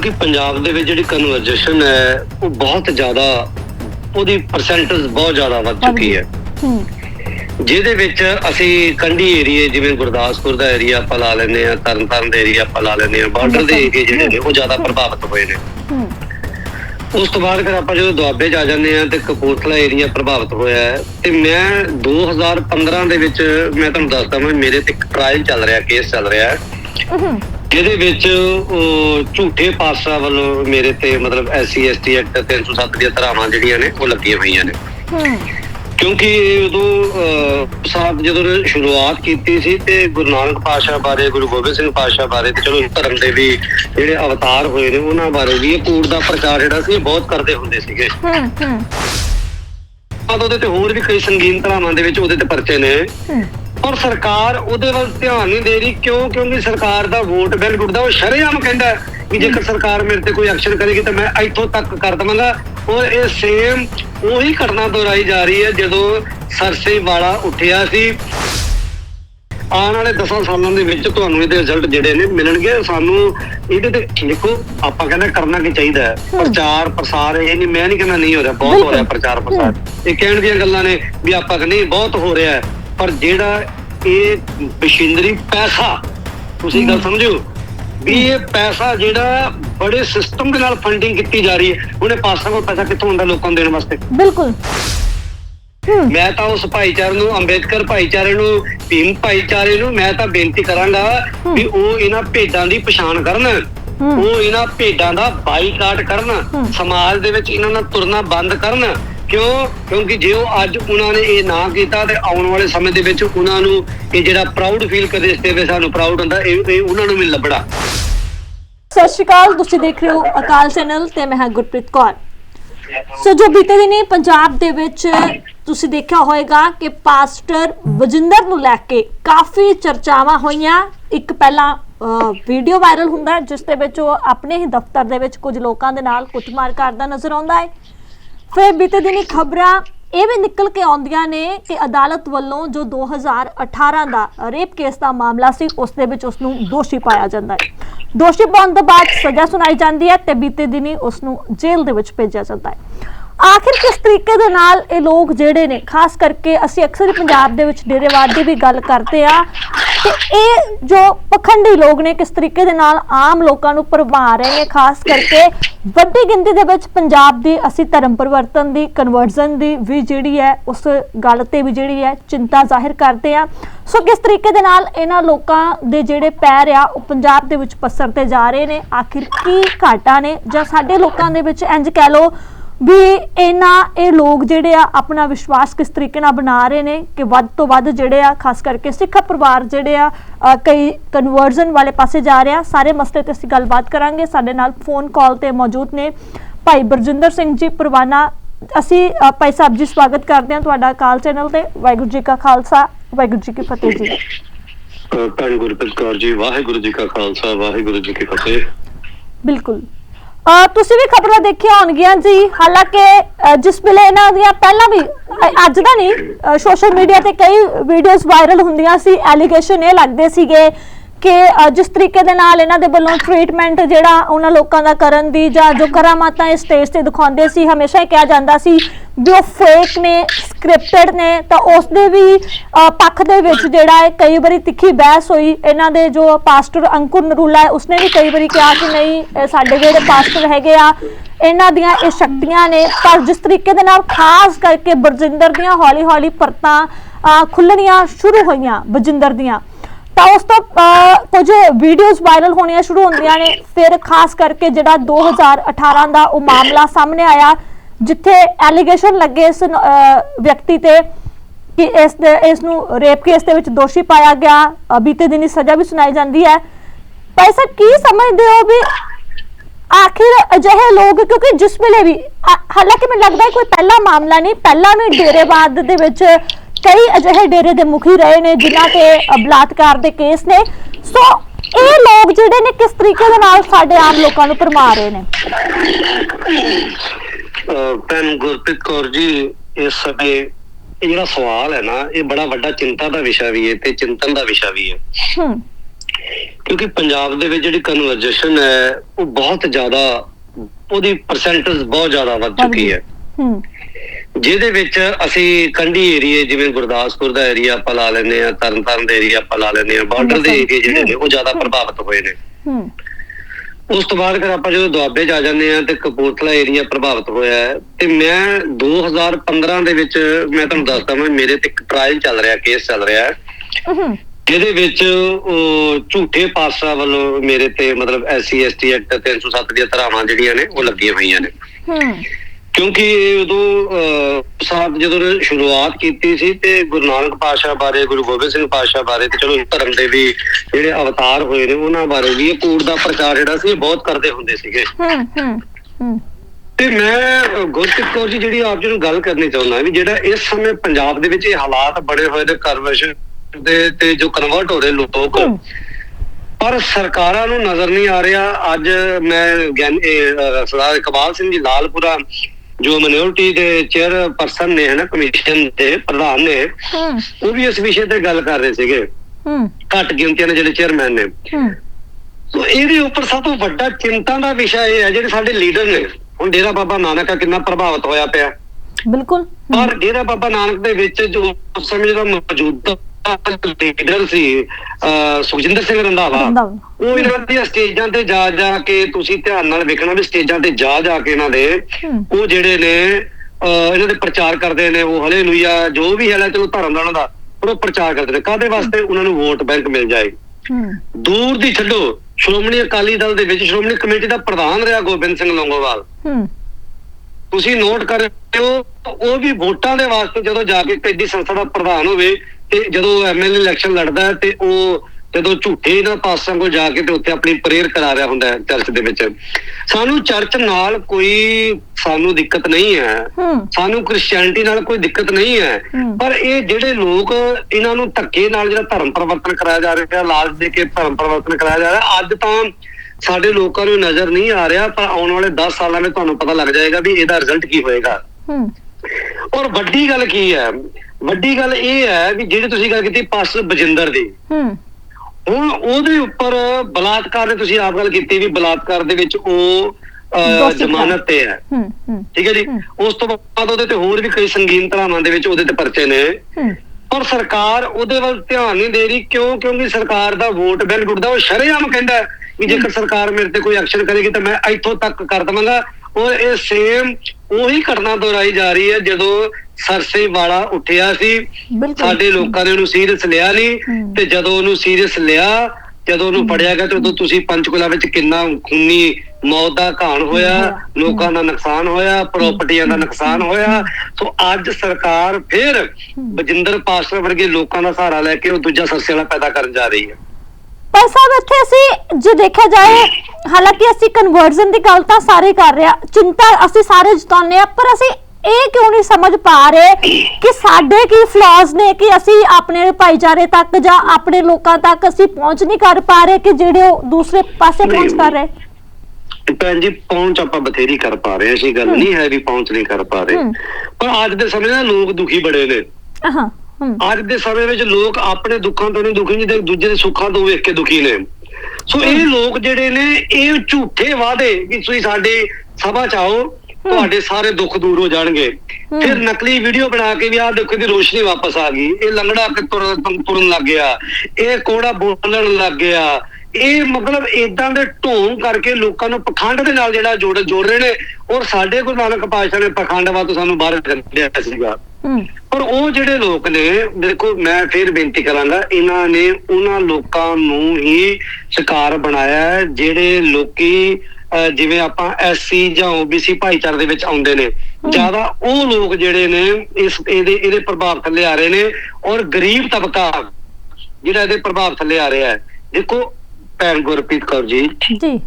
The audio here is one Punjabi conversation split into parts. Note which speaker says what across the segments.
Speaker 1: ਕਿਉਂਕਿ ਪੰਜਾਬ ਦੇ ਵਿੱਚ ਜਿਹੜੀ ਕਨਵਰਜੇਸ਼ਨ ਹੈ ਉਹ ਬਹੁਤ ਜ਼ਿਆਦਾ ਉਹਦੀ ਪਰਸੈਂਟੇਜ ਬਹੁਤ ਜ਼ਿਆਦਾ ਵੱਧ ਚੁੱਕੀ ਹੈ। ਜਿਹਦੇ ਵਿੱਚ ਅਸੀਂ ਕੰਢੀ ਏਰੀਏ ਜਿਵੇਂ ਗੁਰਦਾਸਪੁਰ ਦਾ ਏਰੀਆ ਆਪਾਂ ਲਾ ਲੈਂਦੇ ਆ ਤਰਨਤਾਰਨ ਦਾ ਏਰੀਆ ਆਪਾਂ ਲਾ ਲੈਂਦੇ ਆ ਬਾਰਡਰ ਦੇ ਏਰੀਏ ਜਿਹੜੇ ਨੇ ਉਹ ਜ਼ਿਆਦਾ ਪ੍ਰਭਾਵਿਤ ਹੋਏ ਨੇ। ਉਸ ਤੋਂ ਬਾਅਦ ਫਿਰ ਆਪਾਂ ਜਦੋਂ ਦੁਆਬੇ ਜਾ ਜਾਂਦੇ ਆ ਤੇ ਕਪੂਰਥਲਾ ਏਰੀਆ ਪ੍ਰਭਾਵਿਤ ਹੋਇਆ ਹੈ ਤੇ ਮੈਂ 2015 ਦੇ ਵਿੱਚ ਮੈਂ ਤੁਹਾਨੂੰ ਦੱਸਦਾ ਮੈਂ ਮੇਰੇ ਤੇ ਇੱਕ ਟ੍ਰਾਇਲ ਚੱਲ ਰਿਹਾ ਕੇਸ ਚੱਲ ਰਿਹਾ ਜਿਹਦੇ ਵਿੱਚ ਉਹ ਝੂਠੇ ਪਾਸਾ ਵੱਲੋਂ ਮੇਰੇ ਤੇ ਮਤਲਬ ਐਸਸੀ ਐਸਟੀ ਐਕਟ 307 ਦੀਆਂ ਧਾਰਾਵਾਂ ਜਿਹੜੀਆਂ ਨੇ ਉਹ ਲੱਗੀਆਂ ਹੋਈਆਂ ਨੇ। ਕਿਉਂਕਿ ਉਦੋਂ ਸਾਹਿਬ ਜਦੋਂ ਸ਼ੁਰੂਆਤ ਕੀਤੀ ਸੀ ਤੇ ਗੁਰੂ ਨਾਨਕ ਪਾਤਸ਼ਾਹ ਬਾਰੇ ਗੁਰੂ ਗੋਬਿੰਦ ਸਿੰਘ ਪਾਤਸ਼ਾਹ ਬਾਰੇ ਤੇ ਚਲੋ ਧਰਮ ਦੇ ਵੀ ਜਿਹੜੇ ਅਵਤਾਰ ਹੋਏ ਨੇ ਉਹਨਾਂ ਬਾਰੇ ਵੀ ਇਹ ਕੂੜ ਦਾ ਪ੍ਰਚਾਰ ਜਿਹੜਾ ਸੀ ਬਹੁਤ ਕਰਦੇ ਹੁੰਦੇ ਸੀਗੇ।
Speaker 2: ਹੂੰ ਹੂੰ।
Speaker 1: ਉਹਦੇ ਤੇ ਹੋਰ ਵੀ ਕਈ ਸੰਗੀਨ ਧਾਰਾਵਾਂ ਦੇ ਵਿੱਚ ਉਹਦੇ ਤੇ ਪਰਚੇ ਨੇ। ਪਰ ਸਰਕਾਰ ਉਹਦੇ ਵੱਲ ਧਿਆਨ ਨਹੀਂ ਦੇ ਰਹੀ। ਕਿਉਂ? ਕਿਉਂਕਿ ਸਰਕਾਰ ਦਾ ਵੋਟ ਬੈਂਕ ਉੱਡਦਾ ਉਹ ਸ਼ਰੇਆਮ ਕਹਿੰਦਾ ਕਿ ਜੇਕਰ ਸਰਕਾਰ ਮੇਰੇ ਤੇ ਕੋਈ ਐਕਸ਼ਨ ਕਰੇਗੀ ਤਾਂ ਮੈਂ ਇੱਥੋਂ ਤੱਕ ਕਰ ਦਵਾਂਗਾ। ਔਰ ਇਹ ਸੇਮ ਉਹੀ ਘਟਨਾ ਦੁਹਰਾਈ ਜਾ ਰਹੀ ਹੈ ਜਦੋਂ ਸਰਸੇ ਵਾਲਾ ਉੱਠਿਆ ਸੀ। ਆਉਣ ਵਾਲੇ 10 ਸਾਲਾਂ ਦੇ ਵਿੱਚ ਤੁਹਾਨੂੰ ਇਹਦੇ ਰਿਜ਼ਲਟ ਜਿਹੜੇ ਨੇ ਮਿਲਣਗੇ। ਸਾਨੂੰ ਇਹਦੇ ਤੇ ਦੇਖੋ ਆਪਾਂ ਕਹਿੰਦੇ ਕਰਨਾ ਕੀ ਚਾਹੀਦਾ ਹੈ। ਪ੍ਰਚਾਰ ਪ੍ਰਸਾਰ ਇਹ ਨਹੀਂ ਮੈਂ ਨਹੀਂ ਕਹਿੰਦਾ ਨਹੀਂ ਹੋ ਰਿਹਾ ਬਹੁਤ ਹੋ ਰਿਹਾ ਪ੍ਰਚਾਰ ਪ੍ਰਸਾਰ। ਇਹ ਕਹਿਣ ਦੀਆਂ ਗੱਲਾਂ ਨੇ ਵੀ ਆਪਾਂ ਕਹਿੰਦੇ ਬਹੁਤ ਹੋ ਰਿਹਾ ਹੈ। ਪਰ ਜਿਹੜਾ ਇਹ ਮਸ਼ੀਨਰੀ ਪੈਸਾ ਤੁਸੀਂ ਗੱਲ ਸਮਝੋ ਵੀ ਇਹ ਪੈਸਾ ਜਿਹੜਾ ਬੜੇ ਸਿਸਟਮ ਦੇ ਨਾਲ ਫੰਡਿੰਗ ਕੀਤੀ ਜਾ ਰਹੀ ਹੈ ਉਹਨੇ ਪਾਸਾ ਕੋਲ ਪੈਸਾ ਕਿੱਥੋਂ ਹੁੰਦਾ ਲੋਕਾਂ ਨੂੰ ਦੇਣ ਵਾਸਤੇ?
Speaker 2: ਬਿਲਕੁਲ।
Speaker 1: ਮੈਂ ਤਾਂ ਉਸ ਭਾਈਚਾਰੇ ਨੂੰ ਅੰਬੇਦਕਰ ਭਾਈਚਾਰੇ ਨੂੰ ਭੀਮ ਭਾਈਚਾਰੇ ਨੂੰ ਮੈਂ ਤਾਂ ਬੇਨਤੀ ਕਰਾਂਗਾ ਵੀ ਉਹ ਇਹਨਾਂ ਭੇਡਾਂ ਦੀ ਪਛਾਣ ਕਰਨ। ਉਹ ਇਹਨਾਂ ਭੇਡਾਂ ਦਾ ਬਾਈਕਾਟ ਕਰਨ। ਸਮਾਜ ਦੇ ਵਿੱਚ ਇਹਨਾਂ ਨਾਲ ਤੁਰਨਾ ਬੰਦ ਕਰਨ। ਕਿਉਂ? ਕਿਉਂਕਿ ਜੇ ਉਹ ਅੱਜ ਉਹਨਾਂ ਨੇ ਇਹ ਨਾ ਕੀਤਾ ਤੇ ਆਉਣ ਵਾਲੇ ਸਮੇਂ ਦੇ ਵਿੱਚ ਉਹਨਾਂ ਨੂੰ ਇਹ ਜਿਹੜਾ ਪ੍ਰਾਊਡ ਫੀਲ ਕਰਦੇ ਇਸ ਤੇ ਵੀ ਸਾਨੂੰ ਪ੍ਰਾਊਡ ਹੁੰਦਾ, ਇਹ ਇਹ ਉਹਨਾਂ ਨੂੰ ਵੀ ਲੱਭਣਾ।
Speaker 2: ਸਤਿ ਸ਼੍ਰੀ ਅਕਾਲ, ਤੁਸੀਂ ਦੇਖ ਰਹੇ ਹੋ ਅਕਾਲ ਚੈਨਲ ਤੇ ਮੈਂ ਹਾਂ ਗੁਰਪ੍ਰੀਤ ਕੌਰ। ਸੋ ਜੋ ਬੀਤੇ ਦਿਨੀ ਪੰਜਾਬ ਦੇ ਵਿੱਚ ਤੁਸੀਂ ਦੇਖਿਆ ਹੋਵੇਗਾ ਕਿ ਪਾਸਟਰ ਵਜਿੰਦਰ ਨੂੰ ਲੈ ਕੇ ਕਾਫੀ ਚਰਚਾਵਾਂ ਹੋਈਆਂ। ਇੱਕ ਪਹਿਲਾਂ ਵੀਡੀਓ ਵਾਇਰਲ ਹੁੰਦਾ ਜਿਸ ਦੇ ਵਿੱਚ ਉਹ ਆਪਣੇ ਹੀ ਦਫ਼ਤਰ ਦੇ ਵਿੱਚ ਕੁਝ ਲੋਕਾਂ ਦੇ ਨਾਲ ਕੁੱਟਮਾਰ ਕਰਦਾ ਨਜ਼ਰ ਆਉਂਦਾ ਹੈ। ਫਿਰ ਬੀਤੇ ਦਿਨੀ ਖਬਰਾਂ ਇਹ ਵੀ ਨਿਕਲ ਕੇ ਆਉਂਦੀਆਂ ਨੇ ਕਿ ਅਦਾਲਤ ਵੱਲੋਂ ਜੋ 2018 ਦਾ ਰੇਪ ਕੇਸ ਦਾ ਮਾਮਲਾ ਸੀ, ਉਸ ਦੇ ਵਿੱਚ ਉਸ ਨੂੰ ਦੋਸ਼ੀ ਪਾਇਆ ਜਾਂਦਾ ਹੈ। ਦੋਸ਼ੀ ਪਾਉਣ ਤੋਂ ਬਾਅਦ ਸਜ਼ਾ ਸੁਣਾਈ ਜਾਂਦੀ ਹੈ ਤੇ ਬੀਤੇ ਦਿਨੀ ਉਸ ਨੂੰ ਜੇਲ੍ਹ ਦੇ ਵਿੱਚ ਭੇਜਿਆ ਜਾਂਦਾ ਹੈ। ਆਖਿਰ ਕਿਸ ਤਰੀਕੇ ਦੇ ਨਾਲ ਇਹ ਲੋਕ ਜਿਹੜੇ ਨੇ, ਖਾਸ ਕਰਕੇ ਅਸੀਂ ਅਕਸਰ ਪੰਜਾਬ ਦੇ ਵਿੱਚ ਡੇਰੇਵਾਦ ਦੀ ਵੀ ਗੱਲ ਕਰਦੇ ਆ ਤੇ ਇਹ ਜੋ ਪਖੰਡੀ ਲੋਕ ਨੇ ਕਿਸ ਤਰੀਕੇ ਦੇ ਨਾਲ ਆਮ ਲੋਕਾਂ ਨੂੰ ਪ੍ਰਭਾਵ ਰਹੇ ਨੇ, ਖਾਸ ਕਰਕੇ ਵੱਡੀ ਗਿਣਤੀ ਦੇ ਵਿੱਚ ਪੰਜਾਬ ਦੀ ਅਸੀਂ ਧਰਮ ਪਰਿਵਰਤਨ ਦੀ ਕਨਵਰਜਨ ਦੀ ਵੀ ਜਿਹੜੀ ਹੈ, ਉਸ ਗੱਲ ਤੇ ਵੀ ਜਿਹੜੀ ਹੈ ਚਿੰਤਾ ਜ਼ਾਹਿਰ ਕਰਦੇ ਆ ਸੋ ਕਿਸ ਤਰੀਕੇ ਦੇ ਨਾਲ ਇਹਨਾਂ ਲੋਕਾਂ ਦੇ ਜਿਹੜੇ ਪੈਰ ਆ, ਉਹ ਪੰਜਾਬ ਦੇ ਵਿੱਚ ਪਸਰਦੇ ਜਾ ਰਹੇ ਨੇ? ਆਖਿਰ ਕੀ ਘਾਟਾ ਨੇ? ਜਾਂ ਸਾਡੇ ਲੋਕਾਂ ਦੇ ਵਿੱਚ ਇੰਜ ਕਹਿ ਲਓ ਵੀ ਇਹਨਾਂ ਇਹ ਲੋਕ ਜਿਹੜੇ ਆ ਆਪਣਾ ਵਿਸ਼ਵਾਸ ਕਿਸ ਤਰੀਕੇ ਨਾਲ ਬਣਾ ਰਹੇ ਨੇ ਕਿ ਵੱਧ ਤੋਂ ਵੱਧ ਜਿਹੜੇ ਆ ਖਾਸ ਕਰਕੇ ਸਿੱਖ ਪਰਿਵਾਰ ਜਿਹੜੇ ਆ ਕਈ ਕਨਵਰਜਨ ਵਾਲੇ ਪਾਸੇ ਜਾ ਰਿਹਾ। ਸਾਰੇ ਮਸਲੇ ਤੇ ਅਸੀਂ ਗੱਲਬਾਤ ਕਰਾਂਗੇ। ਸਾਡੇ ਨਾਲ ਫੋਨ ਕਾਲ ਤੇ ਮੌਜੂਦ ਨੇ ਭਾਈ ਬਰਜਿੰਦਰ ਸਿੰਘ ਜੀ ਪਰਵਾਨਾ। ਅਸੀਂ ਭਾਈ ਸਾਹਿਬ ਜੀ ਸਵਾਗਤ ਕਰਦੇ ਹਾਂ ਤੁਹਾਡਾ ਕਾਲ ਚੈਨਲ ਤੇ। ਵਾਹਿਗੁਰੂ ਜੀ ਕਾ ਖਾਲਸਾ। ਵਾਹਿਗੁਰੂ ਜੀ ਕੀ ਫਤਿਹ ਜੀ।
Speaker 1: ਭੈਣ ਗੁਰਪ੍ਰੀਤ ਕੌਰ ਜੀ ਵਾਹਿਗੁਰੂ ਜੀ ਕਾ ਖਾਲਸਾ ਵਾਹਿਗੁਰੂ ਜੀ ਕੀ ਫਤਿਹ।
Speaker 2: ਬਿਲਕੁਲ। ਅ, ਤੁਸੀਂ ਵੀ ਖਬਰਾਂ ਦੇਖੀਆਂ ਹੋਣਗੀਆਂ ਜੀ। ਹਾਲਾਂਕਿ ਅ, ਜਿਸ ਵੇਲੇ ਇਹਨਾਂ ਦੀਆਂ ਪਹਿਲਾਂ ਵੀ ਅ, ਅੱਜ ਦਾ ਨਹੀਂ ਸੋਸ਼ਲ ਮੀਡੀਆ ਤੇ ਕਈ ਵੀਡੀਓਜ਼ ਵਾਇਰਲ ਹੁੰਦੀਆਂ ਸੀ ਐਲੀਗੇਸ਼ਨ ਇਹ ਲੱਗਦੇ ਸੀਗੇ ਕਿ ਅ, ਜਿਸ ਤਰੀਕੇ ਦੇ ਨਾਲ ਇਹਨਾਂ ਦੇ ਵੱਲੋਂ ਟ੍ਰੀਟਮੈਂਟ ਜਿਹੜਾ ਉਹਨਾਂ ਲੋਕਾਂ ਦਾ ਕਰਨ ਦੀ ਜਾਂ ਜੋ ਕਰਾਮਾਤਾਂ ਇਹ ਸਟੇਜ ਤੇ ਦਿਖਾਉਂਦੇ ਸੀ ਹਮੇਸ਼ਾ ਹੀ ਕਿਹਾ ਜਾਂਦਾ ਸੀ ਵੀ ਉਹ ਫੇਕ ਨੇ ਸਕ੍ਰਿਪਟਡ ਨੇ ਤਾਂ ਉਸ ਦੇ ਵੀ ਅ, ਪੱਖ ਦੇ ਵਿੱਚ ਜਿਹੜਾ ਹੈ ਕਈ ਵਾਰੀ ਤਿੱਖੀ ਬਹਿਸ ਹੋਈ ਇਹਨਾਂ ਦੇ ਜੋ ਪਾਸਟਰ ਅੰਕੁਰ ਨਰੂਲਾ ਹੈ ਉਸਨੇ ਵੀ ਕਈ ਵਾਰੀ ਕਿਹਾ ਕਿ ਨਹੀਂ ਇਹ ਸਾਡੇ ਜਿਹੜੇ ਪਾਸਟਰ ਹੈਗੇ ਆ ਇਹਨਾਂ ਦੀਆਂ ਇਹ ਸ਼ਕਤੀਆਂ ਨੇ ਪਰ ਜਿਸ ਤਰੀਕੇ ਦੇ ਨਾਲ ਖਾਸ ਕਰਕੇ ਬਰਜਿੰਦਰ ਦੀਆਂ ਹੌਲੀ ਹੌਲੀ ਪਰਤਾਂ ਅ, ਖੁੱਲਣੀਆਂ ਸ਼ੁਰੂ ਹੋਈਆਂ ਬਰਜਿੰਦਰ ਦੀਆਂ। ਤਾਂ ਉਸ ਤੋਂ ਅ, ਕੁਝ ਵੀਡੀਓਜ਼ ਵਾਇਰਲ ਹੋਣੀਆਂ ਸ਼ੁਰੂ ਹੁੰਦੀਆਂ ਨੇ ਫਿਰ ਖਾਸ ਕਰਕੇ ਜਿਹੜਾ 2018 ਦਾ ਉਹ ਮਾਮਲਾ ਸਾਹਮਣੇ ਆਇਆ ਜਿੱਥੇ ਐਲੀਗੇਸ਼ਨ ਲੱਗੇ ਇਸ ਵਿਅਕਤੀ ਤੇ ਕਿ ਇਸ ਇਸ ਨੂੰ ਰੇਪ ਕੇਸ ਦੇ ਵਿੱਚ ਦੋਸ਼ੀ ਪਾਇਆ ਗਿਆ ਬੀਤੇ ਦਿਨੀ ਸਜ਼ਾ ਵੀ ਸੁਣਾਈ ਜਾਂਦੀ ਹੈ। ਭਾਈ ਸਾਹਿਬ ਕੀ ਸਮਝਦੇ ਹੋ ਵੀ ਆਖਿਰ ਅਜਿਹੇ ਲੋਕ, ਕਿਉਂਕਿ ਜਿਸ ਵੇਲੇ ਵੀ ਹਾਲਾਂਕਿ ਮੈਨੂੰ ਲੱਗਦਾ ਹੈ ਕੋਈ ਪਹਿਲਾ ਮਾਮਲਾ ਨਹੀਂ, ਪਹਿਲਾਂ ਵੀ ਡੇਰੇਵਾਦ ਦੇ ਵਿੱਚ ਕਈ ਅਜਿਹੇ ਡੇਰੇ ਦੇ ਮੁਖੀ ਰਹੇ ਨੇ, ਜਿਨ੍ਹਾਂ ਤੇ ਬਲਾਤਕਾਰ ਦੇ ਕੇਸ ਨੇ। ਸੋ ਇਹ ਲੋਕ ਜਿਹੜੇ ਨੇ ਕਿਸ ਤਰੀਕੇ ਦੇ ਨਾਲ ਸਾਡੇ ਆਮ ਲੋਕਾਂ ਨੂੰ ਭਰਮਾ ਰਹੇ ਨੇ?
Speaker 1: ਭੈਣ ਗੁਰਪ੍ਰੀਤ ਕੌਰ ਜੀ ਇਸ ਸਮੇਂ ਇਹ ਜਿਹੜਾ ਸਵਾਲ ਹੈ ਨਾ ਇਹ ਬੜਾ ਵੱਡਾ ਚਿੰਤਾ ਦਾ ਵਿਸ਼ਾ ਵੀ ਹੈ ਤੇ ਚਿੰਤਨ ਦਾ ਵਿਸ਼ਾ ਵੀ ਹੈ।
Speaker 2: ਹੂੰ।
Speaker 1: ਕਿਉਂਕਿ ਪੰਜਾਬ ਦੇ ਵਿੱਚ ਜਿਹੜੀ ਕਨਵਰਜੇਸ਼ਨ ਹੈ ਉਹ ਬਹੁਤ ਜ਼ਿਆਦਾ ਉਹਦੀ ਪਰਸੈਂਟੇਜ ਬਹੁਤ ਜ਼ਿਆਦਾ ਵੱਧ ਚੁੱਕੀ ਹੈ।
Speaker 2: ਹੂੰ।
Speaker 1: ਜਿਹਦੇ ਵਿੱਚ ਅਸੀਂ ਕੰਢੀ ਏਰੀਏ ਜਿਵੇਂ ਗੁਰਦਾਸਪੁਰ ਦਾ ਏਰੀਆ ਆਪਾਂ ਲਾ ਲੈਂਦੇ ਆ ਤਰਨਤਾਰਨ ਦਾ ਏਰੀਆ ਆਪਾਂ ਲਾ ਲੈਂਦੇ ਆ ਬਾਰਡਰ ਦੇ ਏਰੀਏ ਜਿਹੜੇ ਨੇ ਉਹ ਜ਼ਿਆਦਾ ਪ੍ਰਭਾਵਿਤ ਹੋਏ ਨੇ।
Speaker 2: ਹੂੰ।
Speaker 1: ਉਸ ਤੋਂ ਬਾਅਦ ਫਿਰ ਆਪਾਂ ਜਦੋਂ ਦੁਆਬੇ ਆ ਜਾਂਦੇ ਆ ਤੇ ਕਪੂਰਥਲਾ ਏਰੀਆ ਪ੍ਰਭਾਵਿਤ ਹੋਇਆ ਹੈ ਤੇ ਮੈਂ 2015 ਦੇ ਵਿੱਚ ਮੈਂ ਤੁਹਾਨੂੰ ਦੱਸਦਾ ਮੈਂ ਮੇਰੇ ਤੇ ਇੱਕ ਟ੍ਰਾਇਲ ਚੱਲ ਰਿਹਾ ਕੇਸ ਚੱਲ ਰਿਹਾ ਹੈ।
Speaker 2: ਹੂੰ।
Speaker 1: ਜਿਹਦੇ ਵਿੱਚ ਉਹ ਝੂਠੇ ਪਾਸਾ ਵੱਲੋਂ ਮੇਰੇ ਤੇ ਮਤਲਬ ਐਸਸੀ ਐਸਟੀ ਐਕਟ 307 ਦੀਆਂ ਧਾਰਾਵਾਂ ਜਿਹੜੀਆਂ ਨੇ ਉਹ ਲੱਗੀਆਂ ਹੋਈਆਂ ਨੇ।
Speaker 2: ਹੂੰ।
Speaker 1: ਕਿਉਂਕਿ ਉਦੋਂ ਸਾਥ ਜਦੋਂ ਸ਼ੁਰੂਆਤ ਕੀਤੀ ਸੀ ਤੇ ਗੁਰੂ ਨਾਨਕ ਪਾਤਸ਼ਾਹ ਬਾਰੇ ਗੁਰੂ ਗੋਬਿੰਦ ਸਿੰਘ ਪਾਤਸ਼ਾਹ ਬਾਰੇ ਤੇ ਚਲੋ ਧਰਮ ਦੇ ਵੀ ਜਿਹੜੇ ਅਵਤਾਰ ਹੋਏ ਨੇ ਉਹਨਾਂ ਬਾਰੇ ਵੀ ਇਹ ਕੂੜ ਦਾ ਪ੍ਰਚਾਰ ਜਿਹੜਾ ਸੀ ਬਹੁਤ ਕਰਦੇ ਹੁੰਦੇ ਸੀਗੇ।
Speaker 2: ਹੂੰ ਹੂੰ ਹੂੰ।
Speaker 1: ਤੇ ਮੈਂ ਗੁਰਪ੍ਰੀਤ ਕੌਰ ਜੀ ਜਿਹੜੀ ਆਪ ਜੀ ਨੂੰ ਗੱਲ ਕਰਨੀ ਚਾਹੁੰਦਾ ਵੀ ਜਿਹੜਾ ਇਸ ਸਮੇਂ ਪੰਜਾਬ ਦੇ ਵਿੱਚ ਇਹ ਹਾਲਾਤ ਬਣੇ ਹੋਏ ਨੇ ਕਨਵਰਸ਼ਨ ਦੇ ਤੇ ਜੋ ਕਨਵਰਟ ਹੋ ਰਹੇ ਲੋਕ। ਪਰ ਸਰਕਾਰਾਂ ਨੂੰ ਨਜ਼ਰ ਨਹੀਂ ਆ ਰਿਹਾ। ਅੱਜ ਮੈਂ ਸਰਦਾਰ ਇਕਬਾਲ ਸਿੰਘ ਜੀ ਲਾਲਪੁਰਾ ਜੋ ਮਿਨੋਰਟੀ ਦੇ ਚੇਅਰਪਰਸਨ ਨੇ ਹਨਾ ਕਮਿਸ਼ਨ ਦੇ ਪ੍ਰਧਾਨ ਨੇ ਉਹ ਵੀ ਇਸ ਵਿਸ਼ੇ ਤੇ ਗੱਲ ਕਰ ਰਹੇ ਸੀਗੇ।
Speaker 2: ਹੂੰ।
Speaker 1: ਘੱਟ ਗਿਣਤੀਆਂ ਦੇ ਜਿਹੜੇ ਚੇਅਰਮੈਨ ਨੇ।
Speaker 2: ਹੂੰ।
Speaker 1: ਸੋ ਇਹਦੇ ਉੱਪਰ ਸਭ ਤੋਂ ਵੱਡਾ ਚਿੰਤਾ ਦਾ ਵਿਸ਼ਾ ਇਹ ਹੈ ਜਿਹੜੇ ਸਾਡੇ ਲੀਡਰ ਨੇ। ਹੁਣ ਡੇਰਾ ਬਾਬਾ ਨਾਨਕ ਕਿੰਨਾ ਪ੍ਰਭਾਵਿਤ ਹੋਇਆ ਪਿਆ।
Speaker 2: ਬਿਲਕੁਲ।
Speaker 1: ਪਰ ਡੇਰਾ ਬਾਬਾ ਨਾਨਕ ਦੇ ਵਿੱਚ ਜੋ ਸਮੇਂ ਜਿਹੜਾ ਮੌਜੂਦਾ ਲੀਡਰ ਸੀ ਸੁਖਜਿੰਦਰ ਸਿੰਘ ਰੰਧਾਵਾ। ਉਹ ਇਹਨਾਂ ਦੀਆਂ ਸਟੇਜਾਂ ਤੇ ਜਾ ਜਾ ਕੇ ਤੁਸੀਂ ਧਿਆਨ ਨਾਲ ਵੇਖਣਾ ਵੀ ਸਟੇਜਾਂ ਤੇ ਜਾ ਜਾ ਕੇ ਇਹਨਾਂ ਦੇ। ਉਹ ਜਿਹੜੇ ਨੇ ਇਹਨਾਂ ਦੇ ਪ੍ਰਚਾਰ ਕਰਦੇ ਨੇ ਉਹ ਹਲੇਲੂਇਆ ਜੋ ਵੀ ਹੈ ਚਲੋ ਧਰਮ ਦਾ ਉਹਨਾਂ ਦਾ ਉਹ ਪ੍ਰਚਾਰ ਕਰਦੇ ਨੇ। ਕਾਦੇ ਵਾਸਤੇ ਉਹਨਾਂ ਨੂੰ ਵੋਟ ਬੈਂਕ ਮਿਲ ਜਾਏ? ਦੂਰ ਦੀ ਛੱਡੋ ਸ਼੍ਰੋਮਣੀ ਅਕਾਲੀ ਦਲ ਦੇ ਵਿੱਚ ਸ਼੍ਰੋਮਣੀ ਕਮੇਟੀ ਦਾ ਪ੍ਰਧਾਨ ਰਿਹਾ ਗੋਬਿੰਦ ਸਿੰਘ ਲੌਂਗੋਵਾਲ। ਤੁਸੀਂ ਨੋਟ ਕਰਿਓ ਉਹ ਵੀ ਵੋਟਾਂ ਦੇ ਵਾਸਤੇ ਜਦੋਂ ਜਾ ਕੇ ਕਿੱਡੀ ਸੰਸਥਾ ਦਾ ਪ੍ਰਧਾਨ ਹੋਵੇ ਤੇ ਜਦੋਂ ਐਮਐਲਏ ਇਲੈਕਸ਼ਨ ਲੜਦਾ ਹੈ ਤੇ ਉਹ ਜਦੋਂ ਝੂਠੇ ਇਹਨਾਂ ਪਾਸਾਂ ਕੋਲ ਜਾ ਕੇ ਤੇ ਉੱਥੇ ਆਪਣੀ ਪ੍ਰੇਅਰ ਕਰਾ ਰਿਹਾ ਹੁੰਦਾ ਚਰਚ ਦੇ ਵਿੱਚ। ਸਾਨੂੰ ਚਰਚ ਨਾਲ ਕੋਈ ਸਾਨੂੰ ਦਿੱਕਤ ਨਹੀਂ ਹੈ। ਸਾਨੂੰ ਕ੍ਰਿਸਚੀਅਨਿਟੀ ਨਾਲ ਕੋਈ ਦਿੱਕਤ ਨਹੀਂ ਹੈ। ਪਰ ਇਹ ਜਿਹੜੇ ਲੋਕ ਇਹਨਾਂ ਨੂੰ ਧੱਕੇ ਨਾਲ ਜਿਹੜਾ ਧਰਮ ਪਰਿਵਰਤਨ ਕਰਾਇਆ ਜਾ ਰਿਹਾ ਲਾਲਚ ਦੇ ਕੇ ਧਰਮ ਪਰਿਵਰਤਨ ਕਰਾਇਆ ਜਾ ਰਿਹਾ ਅੱਜ ਤਾਂ ਸਾਡੇ ਲੋਕਾਂ ਨੂੰ ਨਜ਼ਰ ਨਹੀਂ ਆ ਰਿਹਾ ਪਰ ਆਉਣ ਵਾਲੇ 10 ਸਾਲਾਂ ਵਿੱਚ ਤੁਹਾਨੂੰ ਪਤਾ ਲੱਗ ਜਾਏਗਾ ਵੀ ਇਹਦਾ ਰਿਜ਼ਲਟ ਕੀ ਹੋਏਗਾ। ਔਰ ਵੱਡੀ ਗੱਲ ਕੀ ਹੈ? ਵੱਡੀ ਗੱਲ ਇਹ ਹੈ ਵੀ ਜਿਹੜੀ ਤੁਸੀਂ ਗੱਲ ਕੀਤੀ ਪਾਸਟਰ ਬਜਿੰਦਰ ਦੀ
Speaker 2: ਹੂੰ।
Speaker 1: ਹੁਣ ਉਹਦੇ ਉੱਪਰ ਬਲਾਤਕਾਰ ਦੇ ਤੁਸੀਂ ਆਪ ਗੱਲ ਕੀਤੀ ਵੀ ਬਲਾਤਕਾਰ ਦੇ ਵਿੱਚ ਉਹ ਜ਼ਮਾਨਤ ਤੇ ਹੈ। ਠੀਕ ਹੈ ਜੀ। ਉਸ ਤੋਂ ਬਾਅਦ ਉਹਦੇ ਤੇ ਹੋਰ ਵੀ ਕਈ ਸੰਗੀਨ ਧਾਰਾਵਾਂ ਦੇ ਵਿੱਚ ਉਹਦੇ ਤੇ ਪਰਚੇ ਨੇ। ਪਰ ਸਰਕਾਰ ਉਹਦੇ ਵੱਲ ਧਿਆਨ ਨਹੀਂ ਦੇ ਰਹੀ ਕਿਉਂ? ਕਿਉਂਕਿ ਸਰਕਾਰ ਦਾ ਵੋਟ ਬੈਂਕ ਟੁੱਟਦਾ ਉਹ ਸ਼ਰੇਆਮ ਕਹਿੰਦਾ ਵੀ ਜੇਕਰ ਸਰਕਾਰ ਮੇਰੇ ਤੇ ਕੋਈ ਐਕਸ਼ਨ ਕਰੇਗੀ ਤਾਂ ਮੈਂ ਇੱਥੋਂ ਤੱਕ ਕਰ ਦਵਾਂਗਾ। ਔਰ ਇਹ ਸੇਮ ਉਹੀ ਘਟਨਾ ਦੁਹਰਾਈ ਜਾ ਰਹੀ ਹੈ ਜਦੋਂ ਸਰਸੇ ਵਾਲਾ ਉੱਠਿਆ ਸੀ। ਸਾਡੇ ਲੋਕਾਂ ਨੇ ਉਹਨੂੰ ਸੀਰੀਅਸ ਲਿਆ ਨਹੀਂ। ਤੇ ਜਦੋਂ ਉਹਨੂੰ ਸੀਰੀਅਸ ਲਿਆ ਜਦੋਂ ਉਹਨੂੰ ਫੜਿਆ ਗਿਆ ਤੇ ਉਦੋਂ ਤੁਸੀਂ ਪੰਚਕੁਲਾ ਵਿੱਚ ਕਿੰਨਾ ਖੂਨੀ ਮੌਤ ਦਾ ਘਾਣ ਹੋਇਆ। ਲੋਕਾਂ ਦਾ ਨੁਕਸਾਨ ਹੋਇਆ ਪ੍ਰਾਪਰਟੀਆਂ ਦਾ ਨੁਕਸਾਨ ਹੋਇਆ। ਸੋ ਅੱਜ ਸਰਕਾਰ ਫਿਰ ਬਜਿੰਦਰ ਪਾਸਟਰ ਵਰਗੇ ਲੋਕਾਂ ਦਾ ਸਹਾਰਾ ਲੈ ਕੇ ਉਹ ਦੂਜਾ ਸਰਸੇ ਵਾਲਾ ਪੈਦਾ ਕਰਨ ਜਾ ਰਹੀ ਹੈ।
Speaker 2: ਪਰ ਸਾਹਿਬ ਇੱਥੇ ਅਸੀਂ ਜੇ ਦੇਖਿਆ ਜਾਏ ਹਾਲਾਂਕਿ ਅਸੀਂ ਕਨਵਰਜਨ ਦੀ ਗੱਲ ਤਾਂ ਸਾਰੇ ਕਰ ਰਹੇ ਆ ਚਿੰਤਾ ਅਸੀਂ ਸਾਰੇ ਜਤਾਉਂਦੇ ਆ ਪਰ ਅਸੀਂ ਇਹ ਕਿਉਂ ਨਹੀਂ ਸਮਝ ਪਾ ਰਹੇ ਕਿ ਸਾਡੇ ਕੀ ਫਲॉज ਨੇ ਕਿ ਅਸੀਂ ਆਪਣੇ ਭਾਈਚਾਰੇ ਤੱਕ ਜਾਂ ਆਪਣੇ ਲੋਕਾਂ ਤੱਕ ਅਸੀਂ ਪਹੁੰਚ ਨਹੀਂ ਕਰ ਪਾ ਰਹੇ ਕਿ ਜਿਹੜੇ ਉਹ ਦੂਸਰੇ ਪਾਸੇ ਪਹੁੰਚ ਕਰ ਰਹੇ?
Speaker 1: ਭੈਣ ਜੀ ਪਹੁੰਚ ਆਪਾਂ ਬਥੇਰੀ ਕਰ ਪਾ ਰਹੇ ਐਸੀ ਗੱਲ ਨਹੀਂ ਹੈ ਵੀ ਪਹੁੰਚ ਨਹੀਂ ਕਰ ਪਾ ਰਹੇ। ਪਰ ਅੱਜ ਦੇ ਸਮੇਂ ਨਾਲ ਲੋਕ ਦੁਖੀ ਬੜੇ ਨੇ।
Speaker 2: ਹੂੰ।
Speaker 1: ਅੱਜ ਦੇ ਸਮੇਂ ਵਿੱਚ ਲੋਕ ਆਪਣੇ ਦੁੱਖਾਂ ਤੋਂ ਨਹੀਂ ਦੁਖੀ ਨਹੀਂ ਤੇ ਦੂਜੇ ਦੇ ਸੁੱਖਾਂ ਤੋਂ ਵੇਖ ਕੇ ਦੁਖੀ ਨੇ। ਸੋ ਇਹ ਲੋਕ ਜਿਹੜੇ ਨੇ ਇਹ ਝੂਠੇ ਵਾਅਦੇ ਕਿ ਤੁਸੀਂ ਸਾਡੇ ਸਭਾ ਚ ਆਓ ਤੁਹਾਡੇ ਸਾਰੇ ਦੁੱਖ ਦੂਰ ਹੋ ਜਾਣਗੇ। ਫਿਰ ਨਕਲੀ ਵੀਡੀਓ ਬਣਾ ਕੇ ਵੀ ਆਹ ਦੇਖੋ ਦੀ ਰੋਸ਼ਨੀ ਵਾਪਸ ਆ ਗਈ। ਇਹ ਲੰਗੜਾ ਕਿ ਤੁਰਨ ਤੁਰਨ ਲੱਗ ਗਿਆ। ਇਹ ਕੋੜਾ ਬੋਲਣ ਲੱਗ ਗਿਆ। ਇਹ ਮਤਲਬ ਇਦਾਂ ਦੇ ਢੋਂਗ ਕਰਕੇ ਲੋਕਾਂ ਨੂੰ ਪਖੰਡ ਦੇ ਨਾਲ ਜਿਹੜਾ ਜੋੜ ਜੋੜ ਰਹੇ ਨੇ। ਔਰ ਸਾਡੇ ਗੁਰੂ ਨਾਨਕ ਪਾਤਸ਼ਾਹ ਨੇ ਪਖੰਡਵਾ ਤੋਂ ਸਾਨੂੰ ਬਾਹਰ ਕੱਢਿਆ ਸੀਗਾ। ਪਰ ਉਹ ਜਿਹੜੇ ਲੋਕ ਨੇ ਦੇਖੋ ਮੈਂ ਫੇਰ ਬੇਨਤੀ ਕਰਾਂਗਾ ਇਹਨਾਂ ਨੇ ਉਹਨਾਂ ਲੋਕਾਂ ਨੂੰ ਹੀ ਸ਼ਿਕਾਰ ਬਣਾਇਆ ਹੈ, ਜਿਹੜੇ ਲੋਕੀ ਜਿਵੇਂ ਆਪਾਂ ਐਸਸੀ ਜਾਂ ਓਬੀਸੀ ਭਾਈਚਾਰੇ ਦੇ ਵਿੱਚ ਆਉਂਦੇ ਨੇ। ਜ਼ਿਆਦਾ ਉਹ ਲੋਕ ਜਿਹੜੇ ਨੇ ਇਸ ਇਹਦੇ ਇਹਦੇ ਪ੍ਰਭਾਵ ਥੱਲੇ ਆ ਰਹੇ ਨੇ ਔਰ ਗਰੀਬ ਤਬਕਾ ਜਿਹੜਾ ਇਹਦੇ ਪ੍ਰਭਾਵ ਥੱਲੇ ਆ ਰਿਹਾ ਹੈ। ਦੇਖੋ ਭੈਣ ਗੁਰਪ੍ਰੀਤ ਕੌਰ ਜੀ
Speaker 2: ਜੀ।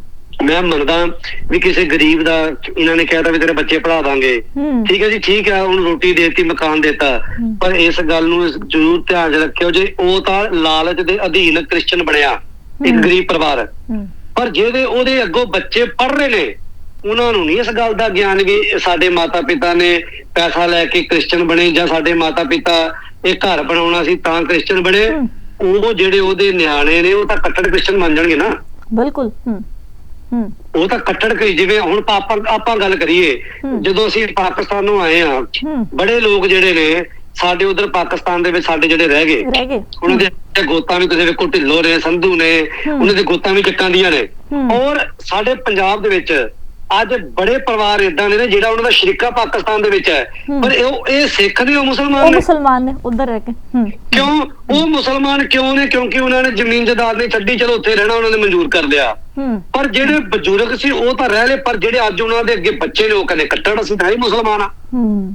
Speaker 1: ਮੈਂ ਮੰਨਦਾ ਵੀ ਕਿਸੇ ਗਰੀਬ ਦਾ ਇਹਨਾਂ ਨੇ ਕਹਿਤਾ ਵੀ ਤੇਰੇ ਬੱਚੇ ਪੜ੍ਹਾ ਦਾਂਗੇ। ਠੀਕ ਹੈ ਜੀ ਠੀਕ ਹੈ ਉਹਨੂੰ ਰੋਟੀ ਦੇਤੀ ਮਕਾਨ ਦੇਤਾ। ਪਰ ਇਸ ਗੱਲ ਨੂੰ ਜ਼ਰੂਰ ਧਿਆਨ ਰੱਖਿਓ ਜੇ ਉਹ ਤਾਂ ਲਾਲਚ ਦੇ ਅਧੀਨ ਕ੍ਰਿਸਚਨ ਬਣਿਆ ਇੱਕ। ਗਰੀਬ ਪਰਿਵਾਰ। ਪਰ ਜਿਹਦੇ ਉਹਦੇ ਅੱਗੋਂ ਬੱਚੇ ਪੜ ਰਹੇ ਨੇ ਉਹਨਾਂ ਨੂੰ ਨਹੀਂ ਇਸ ਗੱਲ ਦਾ ਗਿਆਨ ਵੀ ਸਾਡੇ ਮਾਤਾ ਪਿਤਾ ਨੇ ਪੈਸਾ ਲੈ ਕੇ ਕ੍ਰਿਸਚਨ ਬਣੇ ਜਾਂ ਸਾਡੇ ਮਾਤਾ ਪਿਤਾ ਇਹ ਘਰ ਬਣਾਉਣਾ ਸੀ ਤਾਂ ਕ੍ਰਿਸਚਨ ਬਣੇ। ਉਹ ਜਿਹੜੇ ਉਹਦੇ ਨਿਆਣੇ ਨੇ ਉਹ ਤਾਂ ਕੱਟੜ ਕ੍ਰਿਸਚਨ ਬਣ ਜਾਣਗੇ ਨਾ।
Speaker 2: ਬਿਲਕੁਲ ਹੂੰ।
Speaker 1: ਉਹ ਤਾਂ ਕੱਟੜ ਕਰੀ ਜਿਵੇਂ ਹੁਣ ਆਪਾਂ ਆਪਾਂ ਗੱਲ ਕਰੀਏ। ਜਦੋਂ ਅਸੀਂ ਪਾਕਿਸਤਾਨੋਂ ਆਏ ਆ ਬੜੇ ਲੋਕ ਜਿਹੜੇ ਨੇ ਸਾਡੇ ਉਧਰ ਪਾਕਿਸਤਾਨ ਦੇ ਵਿੱਚ ਸਾਡੇ ਜਿਹੜੇ ਰਹਿ ਗਏ ਉਹਨਾਂ ਦੇ ਗੋਤਾਂ ਵੀ ਤੁਸੀਂ ਵੇਖੋ ਢਿੱਲੋਂ ਨੇ ਸੰਧੂ ਨੇ। ਉਹਨਾਂ ਦੇ ਗੋਤਾਂ ਵੀ ਚੱਕਾਂ ਦੀਆਂ ਨੇ। ਔਰ ਸਾਡੇ ਪੰਜਾਬ ਦੇ ਵਿੱਚ ਅੱਜ ਬੜੇ ਪਰਿਵਾਰ ਇਦਾਂ ਦੇ ਨੇ ਜਿਹੜਾ ਉਹਨਾਂ ਦਾ ਸ਼ਰੀਕਾ ਪਾਕਿਸਤਾਨ ਦੇ ਵਿੱਚ ਹੈ। ਪਰ ਇਹ ਇਹ ਸਿੱਖ ਨੇ ਉਹ
Speaker 2: ਉਹ
Speaker 1: ਮੁਸਲਮਾਨ ਨੇ?
Speaker 2: ਮੁਸਲਮਾਨ ਨੇ ਉਧਰ ਰਹਿ ਕੇ। ਹੂੰ।
Speaker 1: ਕਿਉਂ? ਉਹ ਮੁਸਲਮਾਨ ਕਿਉਂ ਨੇ? ਕਿਉਂਕਿ ਉਹਨਾਂ ਨੇ ਜ਼ਮੀਨ ਜਾਇਦਾਦ ਨਹੀਂ ਛੱਡੀ ਚਲੋ ਉੱਥੇ ਰਹਿਣਾ ਉਹਨਾਂ ਨੇ ਮਨਜ਼ੂਰ ਕਰ ਲਿਆ। ਪਰ ਜਿਹੜੇ ਬਜ਼ੁਰਗ ਸੀ ਉਹ ਤਾਂ ਰਹਿ ਲਏ ਪਰ ਜਿਹੜੇ ਅੱਜ ਉਹਨਾਂ ਦੇ ਅੱਗੇ ਬੱਚੇ ਨੇ ਉਹ ਕਹਿੰਦੇ ਕੱਟੜ ਅਸੀਂ ਤਾਂ ਹੀ ਮੁਸਲਮਾਨ ਆ।
Speaker 2: ਹੂੰ।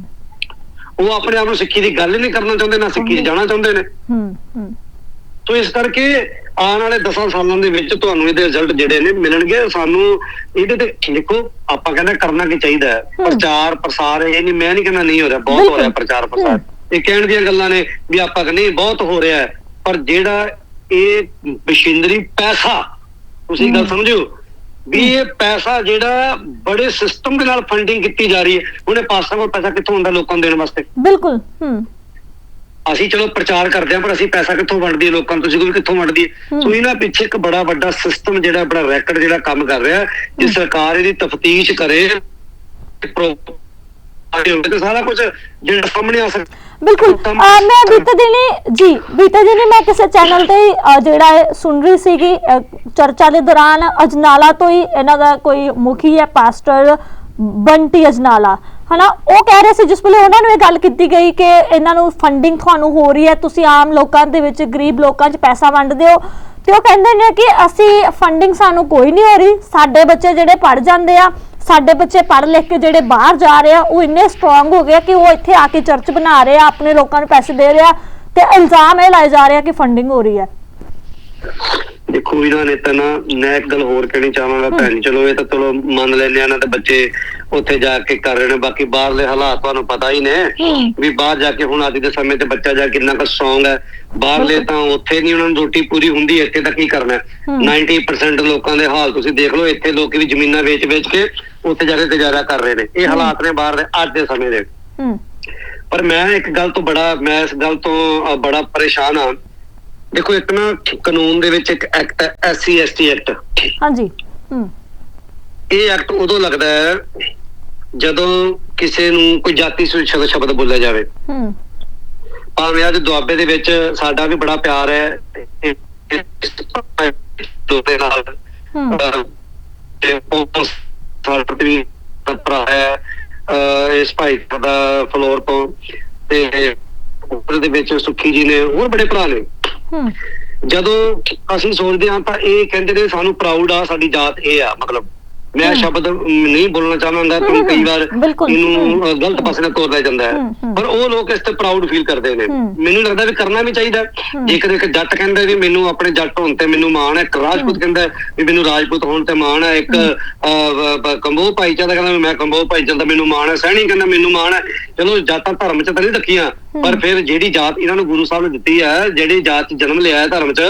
Speaker 1: ਉਹ ਆਪਣੇ ਆਪ ਨੂੰ ਸਿੱਖੀ ਦੀ ਗੱਲ ਹੀ ਨਹੀਂ ਕਰਨਾ ਚਾਹੁੰਦੇ ਨਾ ਸਿੱਖੀ ਜਾਣਾ ਚਾਹੁੰਦੇ ਨੇ।
Speaker 2: ਹੂੰ ਹੂੰ।
Speaker 1: ਤੋ ਇਸ ਕਰਕੇ ਆਉਣ ਵਾਲੇ 10 ਸਾਲਾਂ ਦੇ ਵਿੱਚ ਤੁਹਾਨੂੰ ਇਹਦੇ ਰਿਜ਼ਲਟ ਜਿਹੜੇ ਨੇ ਮਿਲਣਗੇ। ਸਾਨੂੰ ਇਹਦੇ ਤੇ ਦੇਖੋ ਆਪਾਂ ਕਹਿੰਦੇ ਕਰਨਾ ਕੀ ਚਾਹੀਦਾ ਹੈ। ਪ੍ਰਚਾਰ ਪ੍ਰਸਾਰ ਇਹ ਨਹੀਂ ਮੈਂ ਨਹੀਂ ਕਹਿੰਦਾ ਨਹੀਂ ਹੋ ਰਿਹਾ ਬਹੁਤ ਹੋ। ਰਿਹਾ ਪ੍ਰਚਾਰ ਪ੍ਰਸਾਰ। ਇਹ ਕਹਿਣ ਦੀਆਂ ਗੱਲਾਂ ਨੇ ਵੀ ਆਪਾਂ ਕਹਿੰਦੇ ਬਹੁਤ ਹੋ ਰਿਹਾ ਪਰ ਜਿਹੜਾ ਇਹ ਮਸ਼ੀਨਰੀ ਪੈਸਾ ਤੁਸੀਂ ਗੱਲ। ਸਮਝੋ ਵੀ ਇਹ ਪੈਸਾ ਜਿਹੜਾ ਬੜੇ ਸਿਸਟਮ ਦੇ ਨਾਲ ਫੰਡਿੰਗ ਕੀਤੀ ਜਾ ਰਹੀ ਹੈ। ਉਹਨੇ ਪਾਸਾ ਕੋਲ ਪੈਸਾ ਕਿੱਥੋਂ ਹੁੰਦਾ ਲੋਕਾਂ ਨੂੰ ਦੇਣ ਵਾਸਤੇ?
Speaker 2: ਬਿਲਕੁਲ ਹੂੰ।
Speaker 1: ਅਸੀਂ ਚਲੋ ਪ੍ਰਚਾਰ ਕਰਦੇ ਹਾਂ ਪਰ ਅਸੀਂ ਪੈਸਾ ਕਿੱਥੋਂ ਵੰਡਦੀ ਹੈ ਲੋਕਾਂ ਨੂੰ? ਤੁਸੀਂ ਕੋਈ ਕਿੱਥੋਂ ਵੰਡਦੀ ਹੈ। ਸੋ ਇਹਨਾਂ ਪਿੱਛੇ ਇੱਕ ਬੜਾ ਵੱਡਾ ਸਿਸਟਮ ਜਿਹੜਾ ਬੜਾ ਰੈਕਡ ਜਿਹੜਾ ਕੰਮ ਕਰ ਰਿਹਾ ਜੇ। ਸਰਕਾਰ ਇਹਦੀ ਤਫਤੀਸ਼ ਕਰੇ ਪ੍ਰੋ- ਆਗੇ ਹੋਵੇ ਤੇ ਸਾਰਾ ਕੁਝ ਜਿਹੜਾ ਸਾਹਮਣੇ ਆ ਸਕਦਾ
Speaker 2: ਬਿਲਕੁਲ। ਮੈਂ ਬੀਤੇ ਦਿਨੀ ਜੀ ਬੀਤੇ ਦਿਨੀ ਮੈਂ ਕਿਸੇ ਚੈਨਲ ਤੇ ਜਿਹੜਾ ਹੈ ਸੁਣ ਰਹੀ ਸੀਗੀ ਚਰਚਾ ਦੇ ਦੌਰਾਨ ਅਜਨਾਲਾ ਤੋਂ ਹੀ ਇਹਨਾਂ ਦਾ ਕੋਈ ਮੁਖੀ ਹੈ ਪਾਸਟਰ ਬੰਟੀ ਅਜਨਾਲਾ। ਹਨਾ, ਉਹ ਕਹਿ ਰਹੇ ਸੀ ਜਿਸ ਵੇਲੇ ਉਹਨਾਂ ਨੂੰ ਇਹ ਗੱਲ ਕੀਤੀ ਗਈ ਕਿ ਇਹਨਾਂ ਨੂੰ ਫੰਡਿੰਗ ਤੁਹਾਨੂੰ ਹੋ ਰਹੀ ਹੈ, ਤੁਸੀਂ ਆਮ ਲੋਕਾਂ ਦੇ ਵਿੱਚ, ਗਰੀਬ ਲੋਕਾਂ 'ਚ ਪੈਸਾ ਵੰਡਦੇ ਹੋ, ਤੇ ਉਹ ਕਹਿੰਦੇ ਨੇ ਕਿ ਅਸੀਂ ਫੰਡਿੰਗ ਸਾਨੂੰ ਕੋਈ ਨਹੀਂ ਹੋ ਰਹੀ, ਸਾਡੇ ਬੱਚੇ ਜਿਹੜੇ ਪੜ ਜਾਂਦੇ ਆ, ਸਾਡੇ ਬੱਚੇ ਪੜ੍ਹ ਲਿਖ ਕੇ ਜਿਹੜੇ ਬਾਹਰ ਜਾ ਰਹੇ ਆ, ਉਹ ਇੰਨੇ ਸਟਰੋਂਗ ਹੋ ਗਏ ਕਿ ਉਹ ਇੱਥੇ ਆ ਕੇ ਚਰਚ ਬਣਾ ਰਹੇ ਆ, ਆਪਣੇ ਲੋਕਾਂ ਨੂੰ ਪੈਸੇ ਦੇ ਰਹੇ ਆ, ਤੇ ਇਲਜ਼ਾਮ ਇਹ ਲਾਏ ਜਾ ਰਿਹਾ ਕਿ ਫੰਡਿੰਗ ਹੋ ਰਹੀ ਹੈ।
Speaker 1: ਦੇਖੋ, ਇਹਨਾਂ ਨੇ ਤਾਂ ਨਾ, ਮੈਂ ਇੱਕ ਗੱਲ ਹੋਰ ਕਹਿਣੀ ਚਾਹਾਂਗਾ ਭੈਣ ਚਲੋ ਇਹ ਤਾਂ ਚਲੋ ਮੰਨ ਲੈਂਦੇ ਆ, ਨਾ ਤੇ ਬੱਚੇ ਉੱਥੇ ਜਾ ਕੇ ਕਰ ਰਹੇ ਨੇ ਬਾਕੀ ਬਾਹਰਲੇ ਹਾਲਾਤ ਤੁਹਾਨੂੰ ਪਤਾ ਹੀ ਨੇ। ਵੀ ਬਾਹਰ ਜਾ ਕੇ ਹੁਣ ਅੱਜ ਦੇ ਸਮੇਂ ਤੇ ਬੱਚਾ ਜਾ ਕਿੰਨਾ ਕੁ ਸੌਂਗ ਹੈ। ਬਾਹਰਲੇ ਤਾਂ ਉੱਥੇ ਨਹੀਂ ਉਹਨਾਂ ਨੂੰ ਰੋਟੀ ਪੂਰੀ ਹੁੰਦੀ ਇੱਥੇ ਤਾਂ ਕੀ ਕਰਨਾ ਹੈ?
Speaker 2: ਹਮ।
Speaker 1: 90% ਲੋਕਾਂ ਦੇ ਹਾਲ ਤੁਸੀਂ ਦੇਖ ਲਓ ਇੱਥੇ ਲੋਕ ਵੀ ਜ਼ਮੀਨਾਂ ਵੇਚ-ਵੇਚ ਕੇ ਉੱਥੇ ਜਾ ਕੇ ਗੁਜ਼ਾਰਾ ਕਰ ਰਹੇ ਨੇ। ਇਹ ਹਾਲਾਤ ਨੇ ਬਾਹਰ ਦੇ ਅੱਜ ਦੇ ਸਮੇਂ ਦੇ। ਪਰ ਮੈਂ ਇੱਕ ਗੱਲ ਤੋਂ ਬੜਾ ਮੈਂ ਇਸ ਗੱਲ ਤੋਂ ਬੜਾ ਪਰੇਸ਼ਾਨ ਹਾਂ। ਦੇਖੋ ਇੱਕ ਨਾ ਕਾਨੂੰਨ ਦੇ ਵਿੱਚ ਇੱਕ ਐਕਟ ਹੈ ਐਸਸੀ ਐਸਟੀ ਐਕਟ
Speaker 2: ਹਾਂਜੀ।
Speaker 1: ਇਹ ਐਕਟ ਉਦੋਂ ਲੱਗਦਾ ਹੈ ਜਦੋਂ ਕਿਸੇ ਨੂੰ ਕੋਈ ਜਾਤੀ ਦਾ ਸ਼ਬਦ ਬੋਲਿਆ ਜਾਵੇ।
Speaker 2: ਹੂੰ।
Speaker 1: ਭਾਵੇਂ ਅੱਜ ਦੁਆਬੇ ਦੇ ਵਿੱਚ ਸਾਡਾ ਵੀ ਬੜਾ ਪਿਆਰ ਹੈ ਦੋਦੇ ਨਾਲ ਤੇ ਉਹ ਸਾਡਾ ਵੀ ਭਰਾ ਹੈ ਇਸ ਭਾਈ ਦਾ ਫਲੋਰ ਤੋਂ ਤੇ ਉਹਦੇ ਦੇ ਵਿੱਚ ਸੁੱਖੀ ਜੀ ਨੇ ਹੋਰ ਬੜੇ ਭਰਾ ਨੇ। ਜਦੋਂ ਅਸੀਂ ਸੋਚਦੇ ਹਾਂ ਤਾਂ ਇਹ ਕਹਿੰਦੇ ਨੇ ਸਾਨੂੰ ਪ੍ਰਾਊਡ ਆ ਸਾਡੀ ਜਾਤ ਇਹ ਆ ਮਤਲਬ। ਮੈਂ। ਸ਼ਬਦ ਨਹੀਂ ਬੋਲਣਾ ਚਾਹਾਂਗਾ ਕਿਉਂਕਿ ਕਈ ਵਾਰ। ਇਹਨੂੰ ਗਲਤ ਪਾਸੇ ਨਾਲ ਤੋਰਦਾ ਜਾਂਦਾ ਹੈ। ਪਰ ਉਹ ਲੋਕ ਇਸ ਤੇ ਪ੍ਰਾਊਡ ਫੀਲ ਕਰਦੇ ਨੇ। ਮੈਨੂੰ ਲੱਗਦਾ ਵੀ ਕਰਨਾ ਵੀ ਚਾਹੀਦਾ
Speaker 2: ਹਮ।
Speaker 1: ਜੇਕਰ ਇੱਕ ਜੱਟ ਕਹਿੰਦਾ ਵੀ ਮੈਨੂੰ ਆਪਣੇ ਜੱਟ ਹੋਣ ਤੇ ਮੈਨੂੰ ਮਾਣ ਹੈ ਇੱਕ ਰਾਜਪੂਤ ਕਹਿੰਦਾ ਵੀ ਮੈਨੂੰ ਰਾਜਪੂਤ ਹੋਣ ਤੇ ਮਾਣ ਹੈ ਇੱਕ ਵ- ਕੰਬੋਜ ਭਾਈਚਾਰਾ ਕਹਿੰਦਾ ਮੈਂ ਕੰਬੋਜ ਭਾਈਚਾਰਾ ਦਾ ਮੈਨੂੰ ਮਾਣ ਹੈ ਸੈਣੀ ਕਹਿੰਦਾ ਮੈਨੂੰ ਮਾਣ ਹੈ ਚਲੋ ਜਾਤਾਂ ਧਰਮ ਚ ਤਾਂ ਨਹੀਂ ਰੱਖੀਆਂ ਪਰ ਫਿਰ ਜਿਹੜੀ ਜਾਤ ਇਹਨਾਂ ਨੂੰ ਗੁਰੂ ਸਾਹਿਬ ਨੇ ਦਿੱਤੀ ਹੈ ਜਿਹੜੀ ਜਾਤ ਚ ਜਨਮ ਲਿਆ ਹੈ ਧਰਮ ਚ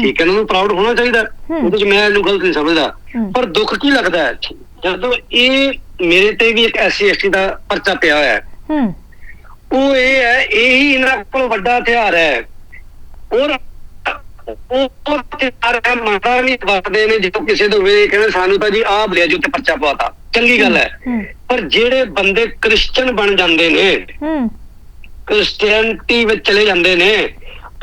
Speaker 1: ਠੀਕ ਹੈ ਇਹਨਾਂ ਨੂੰ ਪ੍ਰਾਊਡ ਹੋਣਾ ਚਾਹੀਦਾ। ਉਹਦੇ ਚ ਮੈਂ ਇਹਨੂੰ ਗਲਤ ਨਹੀਂ ਸਮਝਦਾ। ਪਰ ਦੁੱਖ ਕੀ ਲੱਗਦਾ ਹੈ? ਜਦੋਂ ਇਹ ਮੇਰੇ ਤੇ ਵੀ ਇੱਕ ਐਸਸੀ ਐਸਟੀ ਦਾ ਪਰਚਾ ਪਿਆ ਹੋਇਆ ਹੈ।
Speaker 2: ਹੂੰ।
Speaker 1: ਉਹ ਇਹ ਹੈ ਇਹੀ ਇਹਨਾਂ ਕੋਲ ਵੱਡਾ ਹਥਿਆਰ ਹੈ। ਔਰ ਉਹ ਹਥਿਆਰ ਹੈ ਮਾਤਾ ਵੀ ਵਰਤਦੇ ਨੇ ਜਦੋਂ ਕਿਸੇ ਤੋਂ ਵੇ ਕਹਿੰਦੇ ਸਾਨੂੰ ਤਾਂ ਜੀ ਆਹ ਬਲਿਆ ਜੋ ਤੇ ਪਰਚਾ ਪਵਾਤਾ ਚੰਗੀ ਗੱਲ ਹੈ।
Speaker 2: ਹੂੰ।
Speaker 1: ਪਰ ਜਿਹੜੇ ਬੰਦੇ ਕ੍ਰਿਸਚੀਅਨ ਬਣ ਜਾਂਦੇ ਨੇ
Speaker 2: ਹੂੰ।
Speaker 1: ਕ੍ਰਿਸਚੀਅਨਟੀ ਵਿੱਚ ਚਲੇ ਜਾਂਦੇ ਨੇ